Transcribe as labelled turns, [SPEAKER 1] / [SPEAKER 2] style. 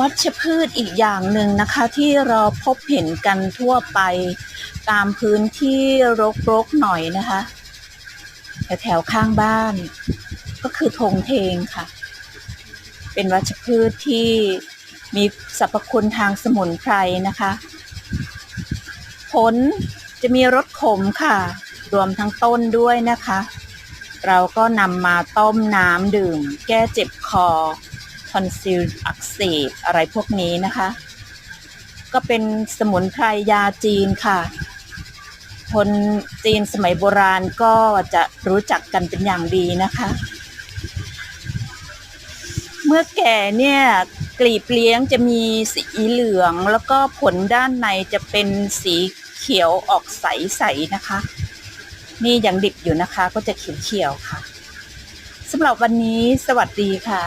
[SPEAKER 1] วัชพืชอีกอย่างหนึ่งนะคะที่เราพบเห็นกันทั่วไปตามพื้นที่รกๆหน่อยนะคะแถวๆข้างบ้าน ก็คือธงเทงค่ะ เป็นวัชพืชที่มีสรรพคุณทางสมุนไพรนะคะ ผลจะมีรสขมค่ะ รวมทั้งต้นด้วยนะคะ เราก็นำมาต้มน้ำดื่ม แก้เจ็บคอ อนซิลอักเสบอะไรพวกนี้นะคะ ก็เป็นสมุนไพรยาจีนค่ะ คนจีนสมัยโบราณก็จะรู้จักกันเป็นอย่างดีนะคะ เมื่อแก่เนี่ยกลีบเลี้ยงจะมีสีเหลือง แล้วก็ผลด้านในจะเป็นสีเขียวออกใสๆนะคะ นี่ยังดิบอยู่นะคะก็จะเขียวๆค่ะสำหรับวันนี้สวัสดีค่ะ